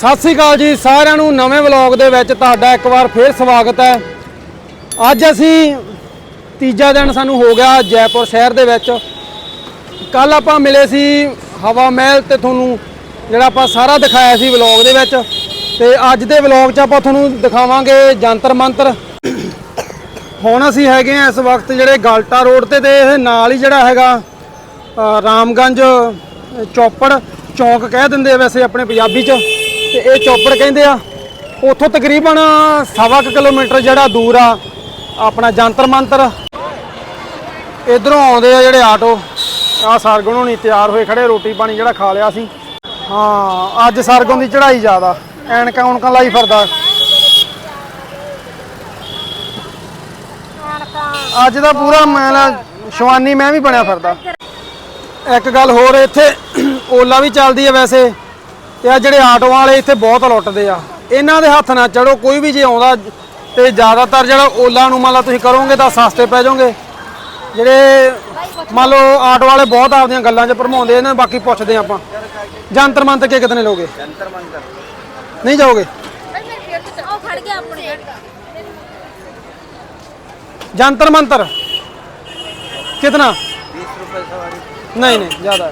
ਸਤਿ ਸ੍ਰੀ ਅਕਾਲ ਜੀ, ਸਾਰਿਆਂ ਨੂੰ ਨਵੇਂ ਵਲੌਗ ਦੇ ਵਿੱਚ ਤੁਹਾਡਾ ਇੱਕ ਵਾਰ ਫੇਰ ਸਵਾਗਤ ਹੈ। ਅੱਜ ਅਸੀਂ ਤੀਜਾ ਦਿਨ ਸਾਨੂੰ ਹੋ ਗਿਆ ਜੈਪੁਰ ਸ਼ਹਿਰ ਦੇ ਵਿੱਚ। ਕੱਲ ਆਪਾਂ ਮਿਲੇ ਸੀ ਹਵਾ ਮਹਿਲ ਤੇ ਤੁਹਾਨੂੰ ਜਿਹੜਾ ਆਪਾਂ ਸਾਰਾ ਦਿਖਾਇਆ ਸੀ ਵਲੌਗ ਦੇ ਵਿੱਚ। ਤੇ ਅੱਜ ਦੇ ਵਲੌਗ 'ਚ ਆਪਾਂ ਤੁਹਾਨੂੰ ਦਿਖਾਵਾਂਗੇ ਜੰਤਰ ਮੰਤਰ। ਹੁਣ ਅਸੀਂ ਹੈਗੇ ਆ ਇਸ ਵਕਤ ਜਿਹੜੇ ਗਲਟਾ ਰੋਡ ਤੇ ਤੇ ਇਹ ਨਾਲ ਹੀ ਜਿਹੜਾ ਹੈਗਾ ਰਾਮਗੰਜ, ਚੌਪੜ ਚੌਂਕ ਕਹਿ ਦਿੰਦੇ ਵੈਸੇ ਆਪਣੇ ਪੰਜਾਬੀ 'ਚ। ਤੇ ਇਹ ਚੌਪੜ ਕਹਿੰਦੇ ਆ, ਉੱਥੋਂ ਤਕਰੀਬਨ ਸਵਾ ਕੁ ਕਿਲੋਮੀਟਰ ਜਿਹੜਾ ਦੂਰ ਆ, ਆਪਣਾ ਜੰਤਰ ਮੰਤਰ। ਇਧਰੋਂ ਆਉਂਦੇ ਆ ਜਿਹੜੇ ਆਟੋ ਆ ਸਰਗੁਣ ਹੋਣੀ ਤਿਆਰ ਹੋਏ ਖੜੇ, ਰੋਟੀ ਪਾਣੀ ਜਿਹੜਾ ਖਾ ਲਿਆ ਸੀ। ਹਾਂ, ਅੱਜ ਸਰਗੁਣ ਦੀ ਚੜ੍ਹਾਈ ਜ਼ਿਆਦਾ, ਐਨਕਾਂ ਉਨਕਾਂ ਲਾਈ ਫਿਰਦਾ। ਅੱਜ ਦਾ ਪੂਰਾ ਮੈਂ ਨਾ ਸ਼ਵਾਨੀ ਮੈਂ ਵੀ ਬਣਿਆ ਫਿਰਦਾ। ਇੱਕ ਗੱਲ ਹੋਰ, ਇੱਥੇ ਓਲਾ ਵੀ ਚੱਲਦੀ ਹੈ ਵੈਸੇ। ਤੇ ਆ ਜਿਹੜੇ ਆਟੋਆਂ ਵਾਲੇ ਇੱਥੇ ਬਹੁਤ ਲੁੱਟਦੇ ਆ ਇਹਨਾਂ ਦੇ ਹੱਥ ਨਾ ਚੜੋ ਕੋਈ ਵੀ ਜੇ ਆਉਂਦਾ ਤੇ ਜ਼ਿਆਦਾਤਰ ਜਿਹੜਾ ਓਲਾ ਨੂੰ ਮੰਨ ਲਾ ਤੁਸੀਂ ਕਰੋਗੇ ਤਾਂ ਸਸਤੇ ਪੈ ਜਾਓਗੇ ਜਿਹੜੇ ਮੰਨ ਲਓ ਆਟੋ ਵਾਲੇ ਬਹੁਤ ਆਪਦੀਆਂ ਗੱਲਾਂ 'ਚ ਭਰਮਾਉਂਦੇ ਇਹਨਾਂ ਬਾਕੀ ਪੁੱਛਦੇ ਆਪਾਂ ਜੰਤਰ ਮੰਤਰ ਕੇ ਕਿਤਨੇ ਲੋਗੇ ਜੰਤਰ ਮੰਤਰ ਨਹੀਂ ਜਾਓਗੇ ਉਹ ਖੜ ਗਿਆ ਆਪਣੇ जंतर मंतर कितना 20 रुपए सवारी नहीं नहीं ज्यादा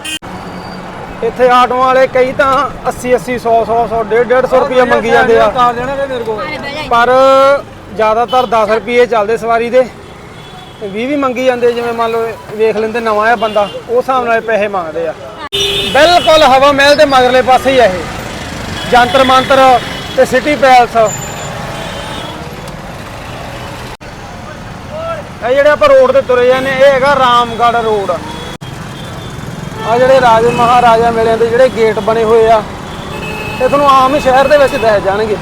ਇੱਥੇ ਆਟੋ ਵਾਲੇ ਕਈ ਤਾਂ 80 80 100 100 100 150 150 ਰੁਪਏ ਮੰਗੀ ਜਾਂਦੇ ਆ। ਪਰ ਜ਼ਿਆਦਾਤਰ 10 ਰੁਪਏ ਚੱਲਦੇ ਸਵਾਰੀ ਦੇ ਤੇ 20 ਵੀ ਮੰਗੀ ਜਾਂਦੇ ਜਿਵੇਂ ਮੰਨ ਲਓ ਵੇਖ ਲੈਂਦੇ ਨਵਾਂ ਆ ਬੰਦਾ ਉਸ ਹਿਸਾਬ ਨਾਲ ਪੈਸੇ ਮੰਗਦੇ ਆ। ਬਿਲਕੁਲ ਹਵਾ ਮਹਿਲ ਦੇ ਮਗਰਲੇ ਪਾਸੇ ਹੀ ਆ ਇਹ। ਜੰਤਰ ਮੰਤਰ ਤੇ ਸਿਟੀ ਪੈਲਸ। ਇਹ ਜਿਹੜੇ ਆਪਾਂ ਰੋਡ ਤੇ ਤੁਰੇ ਜਾਂਦੇ ਇਹ ਹੈਗਾ ਰਾਮਗੜ੍ਹ ਰੋਡ। ਆ ਜਿਹੜੇ ਰਾਜੇ ਮਹਾਰਾਜਾ ਮੇਲਿਆਂ ਦੇ ਜਿਹੜੇ ਗੇਟ ਬਣੇ ਹੋਏ ਆ, ਇਹ ਤੁਹਾਨੂੰ ਆਮ ਹੀ ਸ਼ਹਿਰ ਦੇ ਵਿੱਚ ਦਿਖ ਜਾਣਗੇ।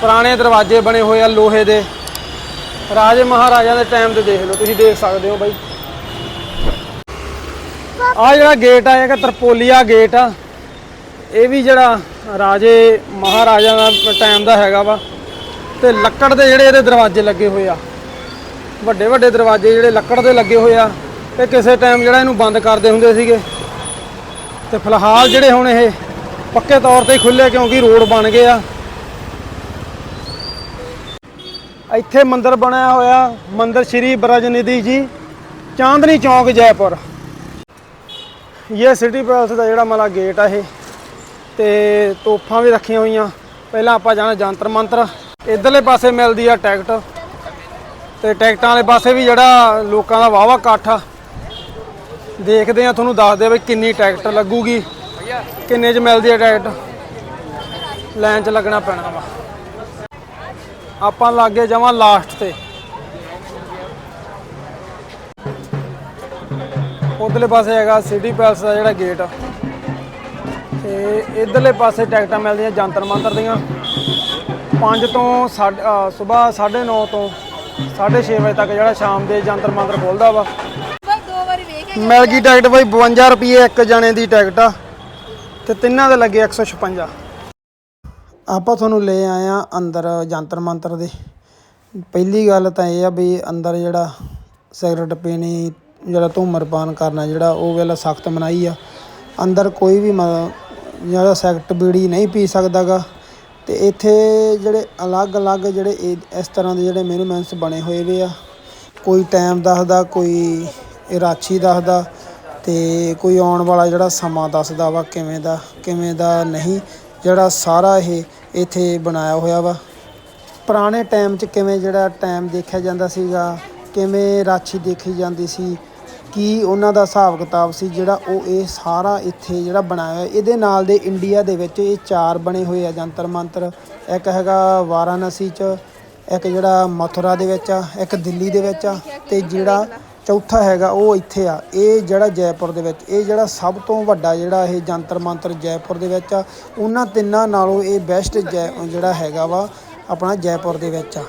ਪੁਰਾਣੇ ਦਰਵਾਜ਼ੇ ਬਣੇ ਹੋਏ ਆ ਲੋਹੇ ਦੇ। ਰਾਜੇ ਮਹਾਰਾਜਾ ਦੇ ਟਾਈਮ ਤੇ ਦੇਖ ਲਓ, ਤੁਸੀਂ ਦੇਖ ਸਕਦੇ ਹੋ ਬਾਈ। ਆ ਜਿਹੜਾ ਗੇਟ ਆ, ਇਹ ਤਰਪੋਲੀਆ ਗੇਟ ਆ। ਇਹ ਵੀ ਜਿਹੜਾ ਰਾਜੇ ਮਹਾਰਾਜਾ ਦਾ ਟਾਈਮ ਦਾ ਹੈਗਾ ਵਾ। ਤੇ ਲੱਕੜ ਦੇ ਜਿਹੜੇ ਇਹਦੇ ਦਰਵਾਜ਼ੇ ਲੱਗੇ ਹੋਏ ਆ। ਵੱਡੇ ਵੱਡੇ ਦਰਵਾਜ਼ੇ ਜਿਹੜੇ ਲੱਕੜ ਦੇ ਲੱਗੇ ਹੋਏ ਆ ਤੇ ਕਿਸੇ ਟਾਈਮ ਜਿਹੜਾ ਇਹਨੂੰ ਬੰਦ ਕਰਦੇ ਹੁੰਦੇ ਸੀਗੇ। ਤੇ ਫਿਲਹਾਲ ਜਿਹੜੇ ਹੁਣ ਇਹ ਪੱਕੇ ਤੌਰ ਤੇ ਖੁੱਲੇ ਕਿਉਂਕਿ ਰੋਡ ਬਣ ਗਏ ਆ। ਇੱਥੇ ਮੰਦਿਰ ਬਣਿਆ ਹੋਇਆ, ਮੰਦਿਰ ਸ਼੍ਰੀ ਬ੍ਰਜਨਿਧੀ ਜੀ, ਚਾਂਦਨੀ ਚੌਕ, ਜੈਪੁਰ। ਇਹ ਸਿਟੀ ਪੈਲਸ ਦਾ ਜਿਹੜਾ ਮਲਾ ਗੇਟ ਆ ਇਹ, ਤੇ ਤੋਫਾਂ ਵੀ ਰੱਖੀਆਂ ਹੋਈਆਂ। ਪਹਿਲਾਂ ਆਪਾਂ ਜਾਣਾ ਜੰਤਰ ਮੰਤਰ ਇਧਰਲੇ ਪਾਸੇ ਮਿਲਦੀ ਆ ਟਿਕਟ। ਤੇ ਟਿਕਟਾਂ ਵਾਲੇ ਪਾਸੇ ਵੀ ਜਿਹੜਾ ਲੋਕਾਂ ਦਾ ਵਾਵਾ ਇਕੱਠ ਆ। ਦੇਖਦੇ ਆ, ਤੁਹਾਨੂੰ ਦੱਸਦੇ ਆ ਵੀ ਕਿੰਨੀ ਟਿਕਟ ਲੱਗੂਗੀ, ਕਿੰਨੇ ਚ ਮਿਲਦੀ ਆ ਟਿਕਟ। ਲਾਈਨ 'ਚ ਲੱਗਣਾ ਪੈਣਾ ਵਾ। ਆਪਾਂ ਲਾਗੇ ਜਾਵਾਂ ਲਾਸਟ ਤੇ। ਉਧਰਲੇ ਪਾਸੇ ਹੈਗਾ ਸਿਟੀ ਪੈਲਸ ਦਾ ਜਿਹੜਾ ਗੇਟ ਆ। ਤੇ ਇਧਰਲੇ ਪਾਸੇ ਟਿਕਟਾਂ ਮਿਲਦੀਆਂ ਜੰਤਰ ਮੰਤਰ ਦੀਆਂ। 5 ਤੋਂ ਸਵੇਰ 9:30 ਤੋਂ 6:30 ਵਜੇ ਤੱਕ ਜਿਹੜਾ ਸ਼ਾਮ ਦੇ ਜੰਤਰ ਮੰਤਰ ਖੋਲਦਾ ਵਾ। ਬਈ ਦੋ ਵਾਰੀ ਵੇਖ ਮਿਲ ਗਈ ਟਿਕਟ ਬਈ 52 ਰੁਪਏ ਇੱਕ ਜਣੇ ਦੀ ਟਿਕਟ ਆ ਤੇ ਤਿੰਨਾਂ ਦੇ ਲੱਗੇ 156 ਆਪਾਂ ਤੁਹਾਨੂੰ ਲੈ ਆਏ ਆ ਅੰਦਰ ਜੰਤਰ ਮੰਤਰ ਦੇ। ਪਹਿਲੀ ਗੱਲ ਤਾਂ ਇਹ ਆ ਵੀ ਅੰਦਰ ਜਿਹੜਾ ਸਿਗਰਟ ਪੀਣੀ ਜਿਹੜਾ ਧੂਮਰਪਾਨ ਕਰਨਾ ਜਿਹੜਾ ਉਹ ਵੇਲਾ ਸਖਤ ਮਨਾਈ ਆ। ਅੰਦਰ ਕੋਈ ਵੀ ਜਿਹੜਾ ਸਿਗਰਟ ਬੀੜੀ ਨਹੀਂ ਪੀ ਸਕਦਾਗਾ। ਤੇ ਇੱਥੇ ਜਿਹੜੇ ਅਲੱਗ-ਅਲੱਗ ਜਿਹੜੇ ਇਹ- ਇਸ ਤਰ੍ਹਾਂ ਦੇ ਜਿਹੜੇ ਮੈਨੂਮੈਂਟਸ ਬਣੇ ਹੋਏ ਵੇ ਆ। ਕੋਈ ਟਾਈਮ ਦੱਸਦਾ, ਕੋਈ ਰਾਛੀ ਦੱਸਦਾ ਤੇ ਕੋਈ ਆਉਣ ਵਾਲਾ ਜਿਹੜਾ ਸਮਾਂ ਦੱਸਦਾ ਵਾ ਕਿਵੇਂ ਦਾ ਕਿਵੇਂ ਦਾ ਨਹੀਂ, ਜਿਹੜਾ ਸਾਰਾ ਇਹ ਇੱਥੇ ਬਣਾਇਆ ਹੋਇਆ ਵਾ। ਪੁਰਾਣੇ ਟਾਈਮ 'ਚ ਕਿਵੇਂ ਜਿਹੜਾ ਟਾਈਮ ਦੇਖਿਆ ਜਾਂਦਾ ਸੀਗਾ, ਕਿਵੇਂ ਰਾਛੀ ਦੇਖੀ ਜਾਂਦੀ ਸੀ ਕੀ ਉਹਨਾਂ ਦਾ ਹਿਸਾਬ ਕਿਤਾਬ ਸੀ ਜਿਹੜਾ ਉਹ ਇਹ ਸਾਰਾ ਇੱਥੇ ਜਿਹੜਾ ਬਣਾਇਆ ਹੋਇਆ, ਇਹਦੇ ਨਾਲ ਦੇ ਇੰਡੀਆ ਦੇ ਵਿੱਚ ਇਹ ਚਾਰ ਬਣੇ ਹੋਏ ਆ ਜੰਤਰ ਮੰਤਰ। ਇੱਕ ਹੈਗਾ ਵਾਰਾਣਸੀ 'ਚ, ਇੱਕ ਜਿਹੜਾ ਮਥੁਰਾ ਦੇ ਵਿੱਚ ਆ, ਇੱਕ ਦਿੱਲੀ ਦੇ ਵਿੱਚ ਆ ਤੇ ਜਿਹੜਾ ਚੌਥਾ ਹੈਗਾ ਉਹ ਇੱਥੇ ਆ। ਇਹ ਜਿਹੜਾ ਜੈਪੁਰ ਦੇ ਵਿੱਚ, ਇਹ ਜਿਹੜਾ ਸਭ ਤੋਂ ਵੱਡਾ ਜਿਹੜਾ ਇਹ ਜੰਤਰ ਮੰਤਰ ਜੈਪੁਰ ਦੇ ਵਿੱਚ ਆ। ਉਹਨਾਂ ਤਿੰਨਾਂ ਨਾਲੋਂ ਇਹ ਬੈਸਟ ਜਿਹੜਾ ਹੈਗਾ ਵਾ ਆਪਣਾ ਜੈਪੁਰ ਦੇ ਵਿੱਚ ਆ।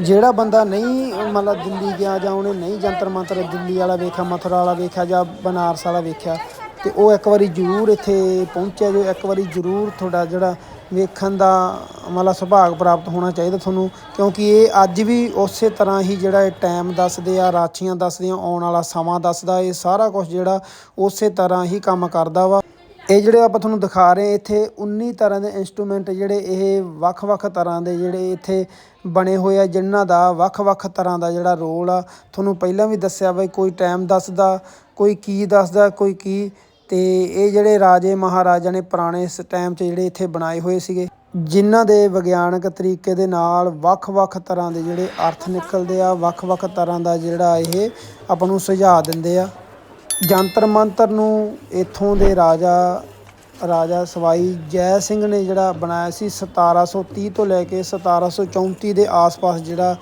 ਜਿਹੜਾ ਬੰਦਾ ਨਹੀਂ, ਮਤਲਬ ਦਿੱਲੀ ਗਿਆ ਜਾਂ ਉਹਨੇ ਨਹੀਂ ਜੰਤਰ ਮੰਤਰ ਦਿੱਲੀ ਵਾਲਾ ਵੇਖਿਆ, ਮਥੁਰਾ ਵਾਲਾ ਵੇਖਿਆ ਜਾਂ ਬਨਾਰਸ ਵਾਲਾ ਵੇਖਿਆ, ਤੇ ਉਹ ਇੱਕ ਵਾਰੀ ਜ਼ਰੂਰ ਇੱਥੇ ਪਹੁੰਚਿਆ ਜੋ ਇੱਕ ਵਾਰੀ ਜ਼ਰੂਰ ਤੁਹਾਡਾ ਜਿਹੜਾ ਵੇਖਣ ਦਾ ਮਤਲਬ ਸੁਭਾਗ ਪ੍ਰਾਪਤ ਹੋਣਾ ਚਾਹੀਦਾ ਤੁਹਾਨੂੰ, ਕਿਉਂਕਿ ਇਹ ਅੱਜ ਵੀ ਉਸੇ ਤਰ੍ਹਾਂ ਹੀ ਜਿਹੜਾ ਇਹ ਟਾਈਮ ਦੱਸਦੇ ਆ ਰਾਛੀਆਂ ਦੱਸਦੀਆਂ, ਆਉਣ ਵਾਲਾ ਸਮਾਂ ਦੱਸਦਾ, ਇਹ ਸਾਰਾ ਕੁਝ ਜਿਹੜਾ ਉਸੇ ਤਰ੍ਹਾਂ ਹੀ ਕੰਮ ਕਰਦਾ ਵਾ। ਇਹ ਜਿਹੜੇ ਆਪਾਂ ਤੁਹਾਨੂੰ ਦਿਖਾ ਰਹੇ ਇੱਥੇ 19 ਤਰ੍ਹਾਂ ਦੇ ਇਨਸਟਰੂਮੈਂਟ ਜਿਹੜੇ ਇਹ ਵੱਖ-ਵੱਖ ਤਰ੍ਹਾਂ ਦੇ ਜਿਹੜੇ ਇੱਥੇ ਬਣੇ ਹੋਏ ਆ, ਜਿਨ੍ਹਾਂ ਦਾ ਵੱਖ-ਵੱਖ ਤਰ੍ਹਾਂ ਦਾ ਜਿਹੜਾ ਰੋਲ ਆ, ਤੁਹਾਨੂੰ ਪਹਿਲਾਂ ਵੀ ਦੱਸਿਆ ਬਈ ਕੋਈ ਟਾਈਮ ਦੱਸਦਾ, ਕੋਈ ਕੀ ਦੱਸਦਾ, ਕੋਈ ਕੀ। ਤੇ ਇਹ ਜਿਹੜੇ ਰਾਜੇ ਮਹਾਰਾਜਾ ਨੇ ਪੁਰਾਣੇ ਟਾਈਮ 'ਚ ਜਿਹੜੇ ਇੱਥੇ ਬਣਾਏ ਹੋਏ ਸੀਗੇ, ਜਿਨ੍ਹਾਂ ਦੇ ਵਿਗਿਆਨਕ ਤਰੀਕੇ ਦੇ ਨਾਲ ਵੱਖ-ਵੱਖ ਤਰ੍ਹਾਂ ਦੇ ਜਿਹੜੇ ਅਰਥ ਨਿਕਲਦੇ ਆ ਵੱਖ-ਵੱਖ ਤਰ੍ਹਾਂ ਦਾ ਜਿਹੜਾ ਇਹ ਆਪਾਂ ਨੂੰ ਸੁਝਾਅ ਦਿੰਦੇ ਆ। ਜੰਤਰ ਮੰਤਰ ਨੂੰ ਇੱਥੋਂ ਦੇ ਰਾਜਾ ਰਾਜਾ ਸਵਾਈ ਜੈ ਸਿੰਘ ਨੇ ਜਿਹੜਾ ਬਣਾਇਆ ਸੀ 1730 ਤੋਂ ਲੈ ਕੇ 1734 ਦੇ ਆਸ-ਪਾਸ ਜਿਹੜਾ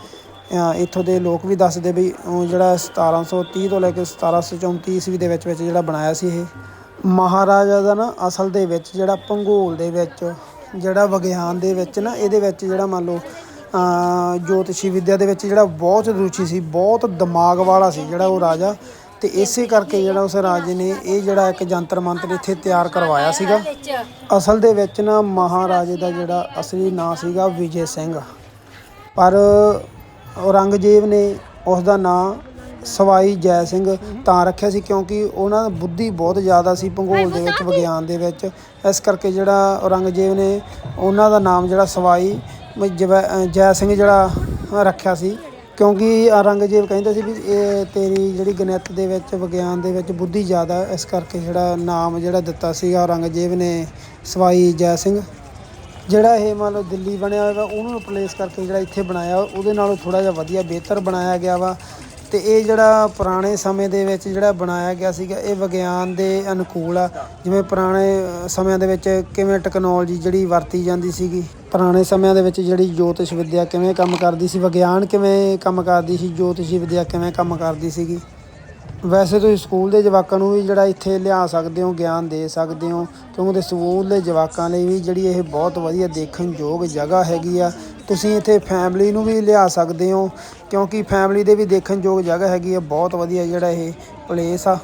ਇੱਥੋਂ ਦੇ ਲੋਕ ਵੀ ਦੱਸਦੇ ਵੀ ਉਹ ਜਿਹੜਾ 1730 ਤੋਂ ਲੈ ਕੇ 1734 ਈਸਵੀ ਦੇ ਵਿੱਚ ਵਿੱਚ ਜਿਹੜਾ ਬਣਾਇਆ ਸੀ ਇਹ। ਮਹਾਰਾਜਾ ਦਾ ਨਾ ਅਸਲ ਦੇ ਵਿੱਚ ਜਿਹੜਾ ਭੂਗੋਲ ਦੇ ਵਿੱਚ, ਜਿਹੜਾ ਵਿਗਿਆਨ ਦੇ ਵਿੱਚ ਨਾ ਇਹਦੇ ਵਿੱਚ ਜਿਹੜਾ ਮੰਨ ਲਓ ਜੋਤਸ਼ੀ ਵਿੱਦਿਆ ਦੇ ਵਿੱਚ ਜਿਹੜਾ ਬਹੁਤ ਰੁਚੀ ਸੀ, ਬਹੁਤ ਦਿਮਾਗ ਵਾਲਾ ਸੀ ਜਿਹੜਾ ਉਹ ਰਾਜਾ। ਤੇ ਇਸੇ ਕਰਕੇ ਜਿਹੜਾ ਉਸ ਰਾਜੇ ਨੇ ਇਹ ਜਿਹੜਾ ਇੱਕ ਜੰਤਰ ਮੰਤਰ ਇੱਥੇ ਤਿਆਰ ਕਰਵਾਇਆ ਸੀਗਾ। ਅਸਲ ਦੇ ਵਿੱਚ ਨਾ ਮਹਾਰਾਜੇ ਦਾ ਜਿਹੜਾ ਅਸਲੀ ਨਾਂ ਸੀਗਾ ਵਿਜੇ ਸਿੰਘ। ਪਰ ਔਰੰਗਜ਼ੇਬ ਨੇ ਉਸ ਦਾ ਨਾਂ ਸਵਾਈ ਜੈ ਸਿੰਘ ਤਾਂ ਰੱਖਿਆ ਸੀ ਕਿਉਂਕਿ ਉਹਨਾਂ ਦੀ ਬੁੱਧੀ ਬਹੁਤ ਜ਼ਿਆਦਾ ਸੀ ਭੂਗੋਲ ਦੇ ਵਿੱਚ, ਵਿਗਿਆਨ ਦੇ ਵਿੱਚ। ਇਸ ਕਰਕੇ ਜਿਹੜਾ ਔਰੰਗਜ਼ੇਬ ਨੇ ਉਹਨਾਂ ਦਾ ਨਾਮ ਜਿਹੜਾ ਸਵਾਈ ਜਵੈ- ਜੈ ਸਿੰਘ ਜਿਹੜਾ ਰੱਖਿਆ ਸੀ। ਕਿਉਂਕਿ ਔਰੰਗਜ਼ੇਬ ਕਹਿੰਦਾ ਸੀ ਵੀ ਇਹ ਤੇਰੀ ਜਿਹੜੀ ਗਣਿਤ ਦੇ ਵਿੱਚ ਵਿਗਿਆਨ ਦੇ ਵਿੱਚ ਬੁੱਧੀ ਜ਼ਿਆਦਾ ਹੈ, ਇਸ ਕਰਕੇ ਜਿਹੜਾ ਨਾਮ ਜਿਹੜਾ ਦਿੱਤਾ ਸੀਗਾ ਔਰੰਗਜ਼ੇਬ ਨੇ ਸਵਾਈ ਜੈ ਸਿੰਘ। ਜਿਹੜਾ ਇਹ ਮੰਨ ਲਓ ਦਿੱਲੀ ਬਣਿਆ ਹੋਇਆ ਵਾ ਉਹਨੂੰ ਰਿਪਲੇਸ ਕਰਕੇ ਜਿਹੜਾ ਇੱਥੇ ਬਣਾਇਆ ਉਹਦੇ ਨਾਲੋਂ ਥੋੜਾ ਜਿਹਾ ਵਧੀਆ ਬਿਹਤਰ ਬਣਾਇਆ ਗਿਆ ਵਾ। ਤੇ ਇਹ ਜਿਹੜਾ ਪੁਰਾਣੇ ਸਮੇਂ ਦੇ ਵਿੱਚ ਜਿਹੜਾ ਬਣਾਇਆ ਗਿਆ ਸੀਗਾ, ਇਹ ਵਿਗਿਆਨ ਦੇ ਅਨੁਕੂਲ ਆ। ਜਿਵੇਂ ਪੁਰਾਣੇ ਸਮਿਆਂ ਦੇ ਵਿੱਚ ਕਿਵੇਂ ਟੈਕਨੋਲੋਜੀ ਜਿਹੜੀ ਵਰਤੀ ਜਾਂਦੀ ਸੀਗੀ, ਪੁਰਾਣੇ ਸਮਿਆਂ ਦੇ ਵਿੱਚ ਜਿਹੜੀ ਜੋਤਿਸ਼ ਵਿੱਦਿਆ ਕਿਵੇਂ ਕੰਮ ਕਰਦੀ ਸੀ, ਵਿਗਿਆਨ ਕਿਵੇਂ ਕੰਮ ਕਰਦੀ ਸੀ, ਜੋਤਿਸ਼ੀ ਵਿੱਦਿਆ ਕਿਵੇਂ ਕੰਮ ਕਰਦੀ ਸੀਗੀ। ਵੈਸੇ ਤੁਸੀਂ ਸਕੂਲ ਦੇ ਜਵਾਕਾਂ ਨੂੰ ਵੀ ਜਿਹੜਾ ਇੱਥੇ ਲਿਆ ਸਕਦੇ ਹੋ, ਗਿਆਨ ਦੇ ਸਕਦੇ ਹੋ, ਕਿਉਂਕਿ ਸਕੂਲ ਦੇ ਜਵਾਕਾਂ ਲਈ ਵੀ ਜਿਹੜੀ ਇਹ ਬਹੁਤ ਵਧੀਆ ਦੇਖਣ ਯੋਗ ਜਗ੍ਹਾ ਹੈਗੀ ਆ। ਤੁਸੀਂ ਇੱਥੇ ਫੈਮਿਲੀ ਨੂੰ ਵੀ ਲਿਆ ਸਕਦੇ ਹੋ, ਕਿਉਂਕਿ ਫੈਮਿਲੀ ਦੇ ਵੀ ਦੇਖਣ ਯੋਗ ਜਗ੍ਹਾ ਹੈਗੀ ਆ, ਬਹੁਤ ਵਧੀਆ ਜਿਹੜਾ ਇਹ ਪਲੇਸ ਆ।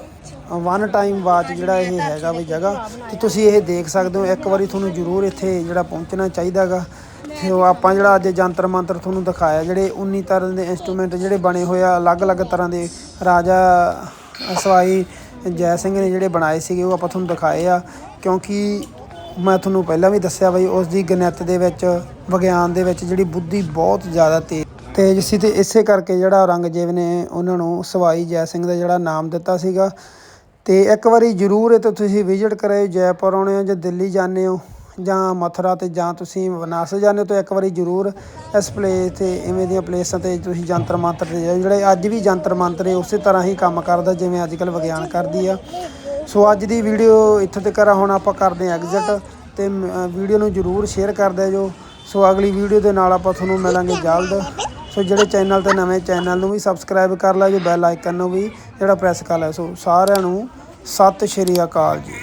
ਵਨ ਟਾਈਮ ਵਾਚ ਜਿਹੜਾ ਇਹ ਹੈਗਾ ਵੀ ਜਗ੍ਹਾ, ਤੇ ਤੁਸੀਂ ਇਹ ਦੇਖ ਸਕਦੇ ਹੋ, ਇੱਕ ਵਾਰੀ ਤੁਹਾਨੂੰ ਜ਼ਰੂਰ ਇੱਥੇ ਜਿਹੜਾ ਪਹੁੰਚਣਾ ਚਾਹੀਦਾਗਾ। ਤੇ ਉਹ ਆਪਾਂ ਜਿਹੜਾ ਅੱਜ ਜੰਤਰ ਮੰਤਰ ਤੁਹਾਨੂੰ ਦਿਖਾਇਆ, ਜਿਹੜੇ 19 ਤਰ੍ਹਾਂ ਦੇ ਇਨਸਟਰੂਮੈਂਟ ਜਿਹੜੇ ਬਣੇ ਹੋਏ ਆ, ਅਲੱਗ-ਅਲੱਗ ਤਰ੍ਹਾਂ ਦੇ ਰਾਜਾ ਸਵਾਈ ਜੈ ਸਿੰਘ ਨੇ ਜਿਹੜੇ ਬਣਾਏ ਸੀਗੇ, ਉਹ ਆਪਾਂ ਤੁਹਾਨੂੰ ਦਿਖਾਏ ਆ। ਕਿਉਂਕਿ ਮੈਂ ਤੁਹਾਨੂੰ ਪਹਿਲਾਂ ਵੀ ਦੱਸਿਆ ਬਈ, ਉਸ ਦੀ ਗਣਿਤ ਦੇ ਵਿੱਚ, ਵਿਗਿਆਨ ਦੇ ਵਿੱਚ ਜਿਹੜੀ ਬੁੱਧੀ ਬਹੁਤ ਜ਼ਿਆਦਾ ਤੇਜ਼ ਤੇਜ਼ ਸੀ ਤੇ ਇਸੇ ਕਰਕੇ ਜਿਹੜਾ ਔਰੰਗਜ਼ੇਬ ਨੇ ਉਹਨਾਂ ਨੂੰ ਸਵਾਈ ਜੈ ਸਿੰਘ ਦਾ ਜਿਹੜਾ ਨਾਮ ਦਿੱਤਾ ਸੀਗਾ ਤੇ ਇੱਕ ਵਾਰੀ ਜ਼ਰੂਰ ਇਹ ਤੁਸੀਂ ਵਿਜ਼ਿਟ ਕਰਿਓ ਜੈਪੁਰ ਆਉਣੇ ਹੋ ਜਾਂ ਦਿੱਲੀ ਜਾਂਦੇ ਹੋ ਜਾਂ ਮਥੁਰਾ ਤੇ ਜਾਂ ਤੁਸੀਂ ਬਨਾਰਸ ਜਾਂਦੇ ਹੋ ਤਾਂ ਇੱਕ ਵਾਰੀ ਜ਼ਰੂਰ ਇਸ ਪਲੇਸ ਤੇ ਇਵੇਂ ਦੀਆਂ ਪਲੇਸਾਂ ਤੇ ਤੁਸੀਂ ਜੰਤਰ ਮੰਤਰ ਤੇ ਜਾਓ ਜਿਹੜੇ ਅੱਜ ਵੀ ਜੰਤਰ ਮੰਤਰ ਹੈ ਉਸੇ ਤਰ੍ਹਾਂ ਹੀ ਕੰਮ ਕਰਦਾ ਜਿਵੇਂ ਅੱਜ ਕੱਲ੍ਹ ਵਿਗਿਆਨ ਕਰਦੀ ਆ। ਸੋ ਅੱਜ ਦੀ ਵੀਡੀਓ ਇੱਥੇ ਤੱਕ ਆ, ਹੁਣ ਆਪਾਂ ਕਰਦੇ ਹਾਂ ਐਗਜ਼ਿਟ ਤੇ ਵੀਡੀਓ ਨੂੰ ਜ਼ਰੂਰ ਸ਼ੇਅਰ ਕਰ ਦਿਓ ਜੋ। ਸੋ ਅਗਲੀ ਵੀਡੀਓ ਦੇ ਨਾਲ ਆਪਾਂ ਤੁਹਾਨੂੰ ਮਿਲਾਂਗੇ ਜਲਦ। ਸੋ ਜਿਹੜੇ ਚੈਨਲ ਤੇ ਨਵੇਂ ਚੈਨਲ ਨੂੰ ਵੀ ਸਬਸਕ੍ਰਾਈਬ ਕਰ ਲਿਓ ਜੋ ਬੈਲ ਆਈਕਨ ਨੂੰ ਵੀ ਜਿਹੜਾ ਪ੍ਰੈਸ ਕਰ ਲਿਓ ਸੋ ਸਾਰਿਆਂ ਨੂੰ ਸਤਿ ਸ਼੍ਰੀ ਅਕਾਲ ਜੀ।